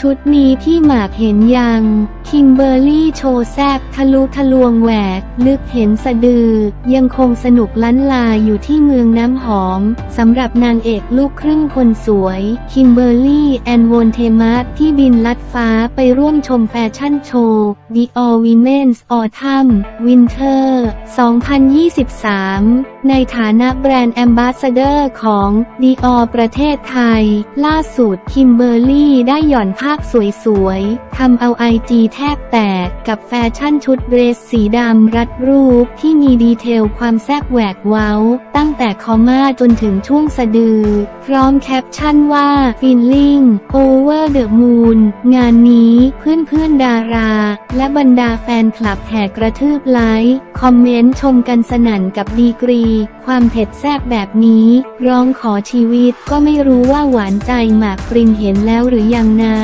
ชุดนี้ที่หมากเห็นยัง คิมเบอร์รี่โชว์แซบทะลุทะลวงแหวก ลึกเห็นสะดือ ยังคงสนุกล้านลาอยู่ที่เมืองน้ำหอม สำหรับนางเอกลูกครึ่งคนสวย คิมเบอร์รี่แอนโวนเทมัสที่บินลัดฟ้าไปร่วมชมแฟชั่นโชว์ Dior Women's Autumn Winter 2023 ในฐานะแบรนด์แอมบาสเดอร์ของ Dior ประเทศไทย ล่าสุดคิมเบอร์รี่ได้หย่อนภาพสวยๆ ทำเอาไอจีแทบแตกกับแฟชั่นชุดเดรสสีดำรัดรูปที่มีดีเทลความแซบแหวกเว้า ตั้งแต่คอม่าจนถึงช่วงสะดือ พร้อมแคปชั่นว่า Feeling over the moon งานนี้เพื่อนๆดารา และบรรดาแฟนคลับแห่กระทืบไลค์ คอมเมนต์ชมกันสนั่นกับดีกรี ความเผ็ดแซ่บแบบนี้ ร้องขอชีวิตก็ไม่รู้ว่าหวานใจหมากปรินเห็นแล้วหรือยังนะ